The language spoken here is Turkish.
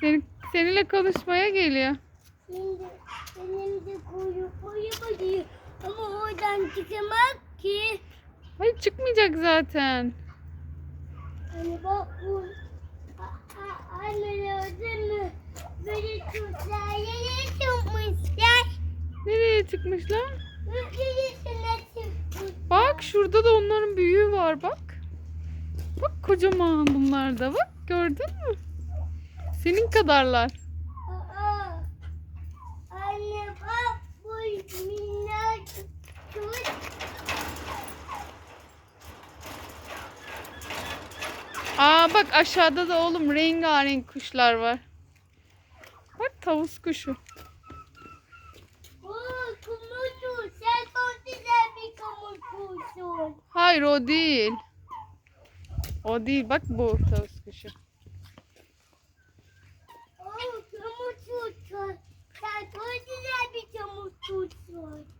Seni, seninle konuşmaya geliyor. Şimdi benim de kuyrukluyu bakıyor. Ama oradan çıkamaz ki. Hayır çıkmayacak zaten. Hani bak bu anne mü? Böyle kuşlar yere çıkmışlar. Nereye çıkmışlar? Bak şurada da onların büyüğü var bak. Bak kocaman bunlar da bak gördün mü? Senin kadarlar. Aa, anne bak bu minnak kuş. Aa bak aşağıda da oğlum rengarenk kuşlar var. Bak tavus kuşu. Hayır o değil. O değil bak bu tavus kuşu. Çok zor.